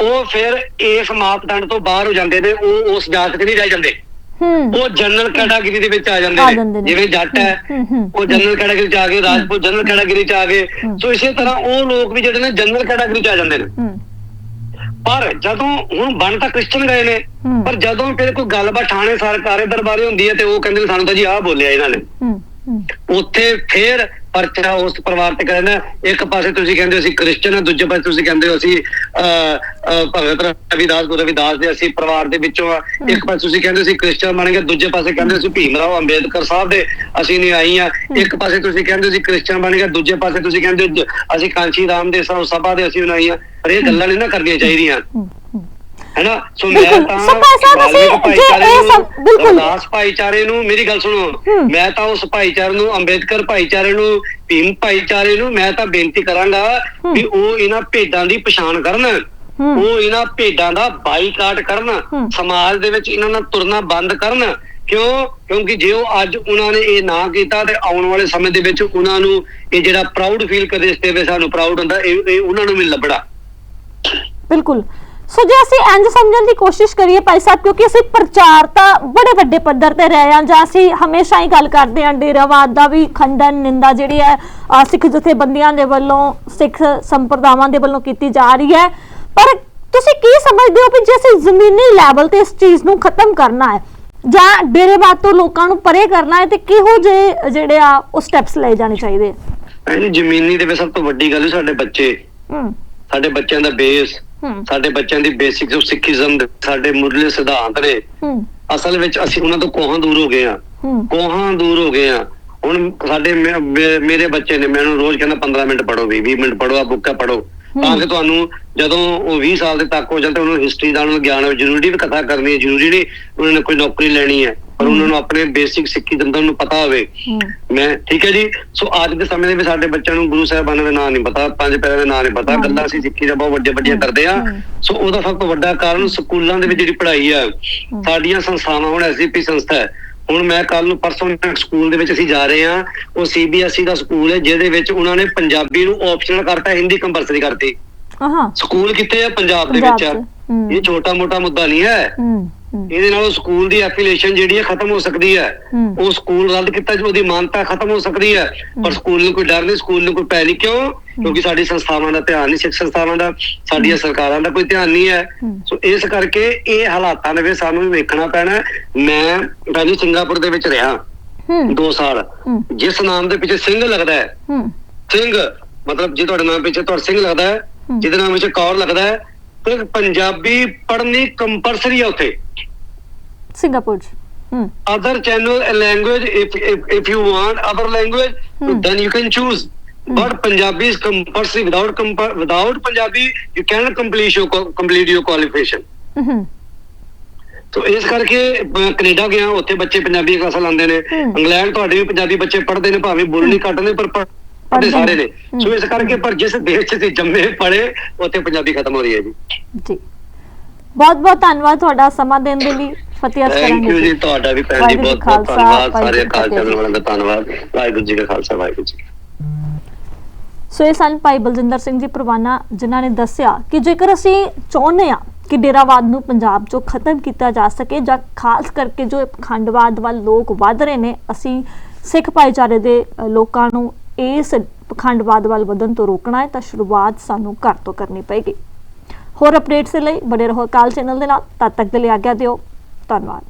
Speaker 1: ਉਹ ਫਿਰ ਇਸ ਮਾਪਦੰਡ ਤੋਂ ਬਾਹਰ ਹੋ ਜਾਂਦੇ ਨੇ ਉਹ ਉਸ ਜਾਤ 'ਚ ਨਹੀਂ ਰਹਿ ਜਾਂਦੇ। ਉਹ ਜਨਰਲ ਕੈਟਾਗਰੀ ਦੇ ਵਿੱਚ ਆ ਜਾਂਦੇ ਨੇ। ਜਿਵੇਂ ਜੱਟ ਹੈ ਉਹ ਜਨਰਲ ਕੈਟਾਗਰੀ ਚ ਆ ਗਏ ਰਾਜਪੂਤ ਜਨਰਲ ਕੈਟਾਗਰੀ ਚ ਆ ਗਏ। ਸੋ ਇਸੇ ਤਰ੍ਹਾਂ ਉਹ ਲੋਕ ਵੀ ਜਿਹੜੇ ਨੇ ਜਨਰਲ ਕੈਟਾਗਰੀ ਚ ਆ ਜਾਂਦੇ ਨੇ। ਪਰ ਜਦੋਂ ਹੁਣ ਬਣ ਤਾਂ ਕ੍ਰਿਸਚਨ ਗਏ ਨੇ। ਪਰ ਜਦੋਂ ਫਿਰ ਕੋਈ ਗੱਲਬਾਤ ਥਾਣੇ ਸਰਕਾਰੇ ਦਰਬਾਰੇ ਹੁੰਦੀ ਹੈ ਤੇ ਉਹ ਕਹਿੰਦੇ ਨੇ ਸਾਨੂੰ ਤਾਂ ਜੀ ਆਹ ਬੋਲਿਆ ਇਹਨਾਂ ਨੇ। ਉੱਥੇ ਫੇਰ ਪਰਚਾ ਉਸ ਪਰਿਵਾਰ ਤੇ ਕਹਿੰਦਾ ਇੱਕ ਪਾਸੇ ਤੁਸੀਂ ਕਹਿੰਦੇ ਹੋ ਅਸੀਂ ਕ੍ਰਿਸਚਨ ਆ ਦੂਜੇ ਪਾਸੇ ਤੁਸੀਂ ਕਹਿੰਦੇ ਹੋ ਅਸੀਂ ਭਗਤ ਰਵਿਦਾਸ ਗੁਰੂ ਰਵਿਦਾਸ ਦੇ ਅਸੀਂ ਪਰਿਵਾਰ ਦੇ ਵਿੱਚੋਂ ਆ ਇੱਕ ਪਾਸੇ ਤੁਸੀਂ ਕਹਿੰਦੇ ਹੋ ਅਸੀਂ ਕ੍ਰਿਸਚਨ ਬਣ ਗਏ ਦੂਜੇ ਪਾਸੇ ਕਹਿੰਦੇ ਹੋ ਅਸੀਂ ਭੀਮ ਰਾਓ ਅੰਬੇਦਕਰ ਸਾਹਿਬ ਦੇ ਅਸੀਂ ਨਹੀਂ ਆਈ ਆ ਇੱਕ ਪਾਸੇ ਤੁਸੀਂ ਕਹਿੰਦੇ ਹੋ ਅਸੀਂ ਕ੍ਰਿਸਚਨ ਬਣ ਗਏ ਦੂਜੇ ਪਾਸੇ ਤੁਸੀਂ ਕਹਿੰਦੇ ਹੋ ਅਸੀਂ ਕਾਂਚੀ ਰਾਮ ਦੇ ਸਭ ਸਭਾ ਦੇ ਅਸੀਂ ਨਹੀਂ ਆ ਪਰ ਇਹ ਗੱਲਾਂ ਨਹੀਂ ਨਾ ਕਰਨੀਆਂ ਚਾਹੀਦੀਆਂ।
Speaker 2: ਹੂੰ ਹੂੰ
Speaker 1: ਹੈਨਾ ਸੋ ਮੈਂ
Speaker 2: ਬਿਲਕੁਲ।
Speaker 1: ਤਾਂ
Speaker 2: ਸੋ ਭਾਈ ਸਾਹਿਬ ਅਸੀਂ
Speaker 1: ਵਾਲਮੀਕ
Speaker 2: ਜੇ ਇਹ
Speaker 1: ਨੂੰ,
Speaker 2: ਸਭ- ਬਿਲਕੁਲ।
Speaker 1: ਰਵਿਦਾਸ ਭਾਈਚਾਰੇ ਨੂੰ ਮੇਰੀ ਗੱਲ ਸੁਣੋ। ਮੈਂ ਤਾਂ ਉਸ ਭਾਈਚਾਰੇ ਨੂੰ ਅੰਬੇਦਕਰ ਭਾਈਚਾਰੇ ਨੂੰ ਭੀਮ ਭਾਈਚਾਰੇ ਨੂੰ ਮੈਂ ਤਾਂ ਬੇਨਤੀ ਕਰਾਂਗਾ
Speaker 2: ਹੂੰ।
Speaker 1: ਵੀ ਉਹ ਇਹਨਾਂ ਭੇਡਾਂ ਦੀ ਪਛਾਣ ਕਰਨ। ਉਹ ਇਹਨਾਂ ਭੇਡਾਂ ਦਾ ਬਾਈਕਾਟ ਕਰਨ। ਸਮਾਜ ਦੇ ਵਿੱਚ ਇਹਨਾਂ ਨਾਲ ਤੁਰਨਾ ਬੰਦ ਕਰਨ ਕਿਉਂ ਕਿਉਂਕਿ ਜੇ ਉਹ ਅੱਜ ਉਹਨਾਂ ਨੇ ਇਹ ਨਾ ਕੀਤਾ ਤੇ ਆਉਣ ਵਾਲੇ ਸਮੇਂ ਦੇ ਵਿੱਚ ਉਹਨਾਂ ਨੂੰ ਇਹ ਜਿਹੜਾ ਪ੍ਰਾਊਡ ਫੀਲ ਕਰਦੇ ਇਸ ਤੇ ਵੀ ਸਾਨੂੰ ਪ੍ਰਾਊਡ ਹੁੰਦਾ ਇਹ ਇਹ ਉਹਨਾਂ ਨੂੰ ਵੀ ਲੱਭਣਾ
Speaker 2: ਬਿਲਕੁਲ ਸੋ ਜੇ ਅਸੀਂ ਇੰਜ ਸਮਝਣ ਦੀ ਕੋਸ਼ਿਸ਼ ਕਰੀਏ ਭਾਈ ਸਾਹਿਬ ਕਿਉਂਕਿ ਅਸੀਂ ਪ੍ਰਚਾਰ ਤਾਂ ਬੜੇ ਵੱਡੇ ਪੱਧਰ ਤੇ ਰਹੇ ਹਾਂ ਜਾਂ ਅਸੀਂ ਹਮੇਸ਼ਾ ਹੀ ਗੱਲ ਕਰਦੇ ਹਾਂ ਡੇਰਾਵਾਦ ਦਾ ਵੀ ਖੰਡਨ ਨਿੰਦਾ ਜਿਹੜੀ ਹੈ ਸਿੱਖ ਜਥੇਬੰਦੀਆਂ ਦੇ ਵੱਲੋਂ ਸਿੱਖ ਸੰਪਰਦਾਵਾਂ ਦੇ ਵੱਲੋਂ ਕੀਤੀ ਜਾ ਰਹੀ ਹੈ। ਪਰ ਤੁਸੀਂ ਕੀ ਸਮਝਦੇ ਹੋ ਕਿ ਜੇ ਅਸੀਂ ਜ਼ਮੀਨੀ ਲੈਵਲ ਤੇ ਇਸ ਚੀਜ਼ ਨੂੰ ਖਤਮ ਕਰਨਾ ਹੈ ਜਾਂ ਡੇਰਾਵਾਦ ਤੋਂ ਲੋਕਾਂ ਨੂੰ ਪਰੇ ਕਰਨਾ ਹੈ ਤੇ ਕਿਹੋ ਜਿਹੇ ਜਿਹੜੇ ਆ ਉਹ ਸਟੈਪਸ ਲਏ ਜਾਣੇ ਚਾਹੀਦੇ?
Speaker 1: ਐਨੀ ਜ਼ਮੀਨੀ ਦੇ ਵਿੱਚ ਸਭ ਤੋਂ ਵੱਡੀ ਗੱਲ ਹੈ ਸਾਡੇ ਬੱਚੇ।
Speaker 2: ਹੂੰ।
Speaker 1: ਸਾਡੇ ਬੱਚਿਆਂ ਦਾ ਬੇਸ ਸਾਡੇ ਬੱਚਿਆਂ ਦੀ ਬੇਸਿਕਸ ਆਫ ਸਿੱਖੀਜ਼ਮ ਦੇ ਸਾਡੇ ਮੁੱਢਲੇ ਸਿਧਾਂਤ ਨੇ ਅਸਲ ਵਿੱਚ ਅਸੀਂ ਉਹਨਾਂ ਤੋਂ ਕੋਹਾਂ ਦੂਰ ਹੋ ਗਏ ਆ ਕੋਹਾਂ ਦੂਰ ਹੋ ਗਏ ਆ ਹੁਣ ਸਾਡੇ ਮੇ- ਮੇ- ਮੇਰੇ ਬੱਚੇ ਨੇ ਮੈਨੂੰ ਰੋਜ਼ ਕਹਿੰਦਾ 15 ਮਿੰਟ ਪੜੋ 20 ਮਿੰਟ ਪੜੋ ਆ ਬੁੱਕਾਂ ਪੜੋ ਤਾਂ ਕਿ ਤੁਹਾਨੂੰ ਜਦੋਂ ਉਹ 20 ਸਾਲ ਦੇ ਤੱਕ ਹੋ ਤੇ ਉਹਨੂੰ ਹਿਸਟਰੀ ਦਾ ਉਹਨਾਂ ਨੂੰ ਗਿਆਨ ਜ਼ਰੂਰੀ ਵੀ ਕਥਾ ਕਰਨੀ ਹੈ ਜ਼ਰੂਰੀ ਨਹੀਂ ਉਹਨਾਂ ਨੇ ਕੋਈ ਨੌਕਰੀ ਲੈਣੀ ਹੈ। ਪਰ ਉਹਨਾਂ ਨੂੰ ਆਪਣੇ ਬੇਸਿਕ ਸਿੱਖੀ ਦੰਦਾਂ ਨੂੰ ਪਤਾ ਹੋਵੇ।
Speaker 2: ਹੂੰ।
Speaker 1: ਮੈਂ ਠੀਕ ਹੈ ਜੀ? ਸੋ ਅੱਜ ਦੇ ਸਮੇਂ ਦੇ ਵਿੱਚ ਸਾਡੇ ਬੱਚਿਆਂ ਨੂੰ ਗੁਰੂ ਸਾਹਿਬਾਨਾਂ ਦੇ ਨਾਂ ਨਹੀਂ ਪਤਾ ਪੰਜ ਪਿਆਰਿਆਂ ਦੇ ਨਾਂ ਨਹੀਂ ਪਤਾ।
Speaker 2: ਹਾਂ।
Speaker 1: ਗੱਲਾਂ ਅਸੀਂ ਸਿੱਖੀ ਦਾ ਬਹੁਤ ਵੱਡੇ ਵੱਡੀਆਂ ਕਰਦੇ ਆ। ਸੋ ਉਹਦਾ ਸਭ ਤੋਂ ਵੱਡਾ ਕਾਰਨ ਸਕੂਲਾਂ ਦੇ ਵਿੱਚ ਜਿਹੜੀ ਪੜ੍ਹਾਈ ਆ। ਸਾਡੀਆਂ ਸੰਸਥਾਵਾਂ ਹੁਣ ਐਸਜੀਪੀ ਸੰਸਥਾ ਹੈ। ਹੁਣ ਮੈਂ ਕੱਲ ਨੂੰ ਪਰਸੋਂ ਸਕੂਲ ਦੇ ਵਿੱਚ ਅਸੀਂ ਜਾ ਰਹੇ ਆ ਉਹ ਸੀਬੀਐਸਈ ਦਾ ਸਕੂਲ ਹੈ ਜਿਹਦੇ ਵਿੱਚ ਉਹਨਾਂ ਨੇ ਪੰਜਾਬੀ ਨੂੰ ਆਪਸ਼ਨਲ ਕਰਤਾ ਹਿੰਦੀ ਕੰਪਲਸਰੀ ਕਰਤੀ।
Speaker 2: ਆਹਾਂ।
Speaker 1: ਸਕੂਲ ਕਿੱਥੇ ਆ? ਪੰਜਾਬ ਦੇ ਵਿੱਚ। ਇਹ ਛੋਟਾ ਮੋਟਾ ਮੁੱਦਾ ਨਹੀਂ ਹੈ
Speaker 2: ਹੂੰ। ਹੂੰ।
Speaker 1: ਇਹਦੇ ਨਾਲ ਉਹ ਸਕੂਲ ਦੀ ਐਫੀਲੀਏਸ਼ਨ ਜਿਹੜੀ ਹੈ ਖਤਮ ਹੋ ਸਕਦੀ ਹੈ। ਉਹ ਸਕੂਲ ਰੱਦ ਕੀਤਾ ਜੋ ਉਹਦੀ ਮਾਨਤਾ ਖਤਮ ਹੋ ਸਕਦੀ ਹੈ। ਪਰ ਸਕੂਲ ਨੂੰ ਕੋਈ ਡਰ ਨਹੀਂ ਸਕੂਲ ਨੂੰ ਕੋਈ ਪੈ ਨਹੀਂ ਕਿਉਂ? ਕਿਉਂਕਿ ਸਾਡੀ ਸੰਸਥਾਵਾਂ ਦਾ ਧਿਆਨ ਨਹੀਂ ਸਿੱਖ ਸੰਸਥਾਵਾਂ ਦਾ ਸਾਡੀਆਂ ਸਰਕਾਰਾਂ ਦਾ ਕੋਈ ਧਿਆਨ ਨਹੀਂ ਹੈ। ਸੋ ਇਸ ਕਰਕੇ ਇਹ ਹਾਲਾਤਾਂ ਦੇ ਵਿੱਚ ਸਾਨੂੰ ਵੇਖਣਾ ਪੈਣਾ। ਮੈਂ ਰਾਜੀ ਸਿੰਗਾਪੁਰ ਦੇ ਵਿੱਚ ਰਿਹਾ।
Speaker 2: ਹੂੰ।
Speaker 1: 2 ਸਾਲ। ਜਿਸ ਨਾਮ ਦੇ ਪਿੱਛੇ ਸਿੰਘ ਲੱਗਦਾ ਹੈ।
Speaker 2: ਹੂੰ।
Speaker 1: ਸਿੰਘ ਮਤਲਬ ਜੇ ਤੁਹਾਡੇ ਨਾਮ ਪਿੱਛੇ ਤੁਹਾਡਾ ਸਿੰਘ ਲੱਗਦਾ ਹੈ। ਜਿਹਦੇ ਨਾਮ ਵਿੱਚ ਕੌਰ ਲੱਗਦਾ ਹੈ। ਤੇ ਪੰਜਾਬੀ ਪੜ੍ਹਨੀ ਕੰਪਲਸਰੀ ਹੈ ਉੱਥੇ
Speaker 2: ਸਿੰਗਾਪੁਰ ਚ ਹੂੰ
Speaker 1: other channel and language if if, if you want other language
Speaker 2: Hmm.
Speaker 1: then you can choose but punjabi is compulsory without compa- without punjabi you cannot complete your co- complete your qualification
Speaker 2: ਹੂੰ
Speaker 1: ਸੋ ਇਸ ਕਰਕੇ ਕੈਨੇਡਾ ਗਿਆ ਉੱਥੇ ਬੱਚੇ ਪੰਜਾਬੀ ਕਲਾਸਾਂ ਲਾਉਂਦੇ ਨੇ
Speaker 2: Hmm.
Speaker 1: ਇੰਗਲੈਂਡ ਤੁਹਾਡੇ ਵੀ ਪੰਜਾਬੀ ਬੱਚੇ ਪੜ੍ਹਦੇ ਨੇ ਭਾਵੇਂ ਬੋਲਣੀ ਘੱਟ ਨੇ ਪਰ
Speaker 2: ਪੜ੍ਹਦੇ
Speaker 1: ਸਾਰੇ
Speaker 2: ਨੇ।
Speaker 1: ਸੋ ਇਸ ਕਰਕੇ ਪਰ ਜਿਸ ਦੇਸ਼ 'ਚ ਤੁਸੀਂ ਜੰਮੇ ਪੜੇ ਉੱਥੇ ਪੰਜਾਬੀ ਖਤਮ ਹੋ ਰਹੀ ਹੈ ਜੀ।
Speaker 2: ਜੀ। ਬਹੁਤ ਬਹੁਤ ਧੰਨਵਾਦ ਤੁਹਾਡਾ ਸਮਾਂ ਦੇਣ ਦੇ ਲਈ। ਫਤਿਹ ਅਸ
Speaker 1: ਥੈਂਕ ਯੂ ਜੀ ਤੁਹਾਡਾ ਵੀ ਭੈਣ ਜੀ ਬਹੁਤ ਬਹੁਤ ਧੰਨਵਾਦ। ਸਾਰੇ ਅਕਾਲ ਚੈਨਲ। ਵਾਲਿਆਂ ਦਾ ਧੰਨਵਾਦ। ਵਾਹਿਗੁਰੂ ਜੀ ਕਾ ਖਾਲਸਾ ਵਾਹਿਗੁਰੂ ਜੀ।
Speaker 2: ਸੋ ਇਹ ਸਨ ਭਾਈ ਬਲਜਿੰਦਰ ਸਿੰਘ ਜੀ ਪ੍ਰਵਾਨਾ ਜਿਨ੍ਹਾਂ ਨੇ ਦੱਸਿਆ ਕਿ ਜੇਕਰ ਅਸੀਂ ਚਾਹੁੰਦੇ ਆ ਕਿ ਡੇਰਾਵਾਦ ਨੂੰ ਪੰਜਾਬ 'ਚੋਂ ਖਤਮ ਕੀਤਾ ਜਾ ਸਕੇ ਜਾਂ ਖਾਸ ਕਰਕੇ ਜੋ ਇਹ ਪਖੰਡਵਾਦ ਵੱਲ ਲੋਕ ਵੱਧ ਰਹੇ ਨੇ ਅਸੀਂ ਸਿੱਖ ਭਾਈਚਾਰੇ ਦੇ ਲੋਕਾਂ ਨੂੰ ਇਸ ਪਖੰਡਵਾਦ ਵੱਲ ਵਧਣ ਤੋਂ ਰੋਕਣਾ ਹੈ, ਤਾਂ ਸ਼ੁਰੂਆਤ ਸਾਨੂੰ ਘਰ ਤੋਂ ਕਰਨੀ ਪਏਗੀ। ਹੋਰ ਅਪਡੇਟਸ ਦੇ ਲਈ ਬਣੇ ਰਹੋ ਕਾਲ ਚੈਨਲ ਦੇ ਨਾਲ। ਤਦ ਤੱਕ ਦੇ ਲਈ ਆਗਿਆ ਦਿਓ। ਧੰਨਵਾਦ।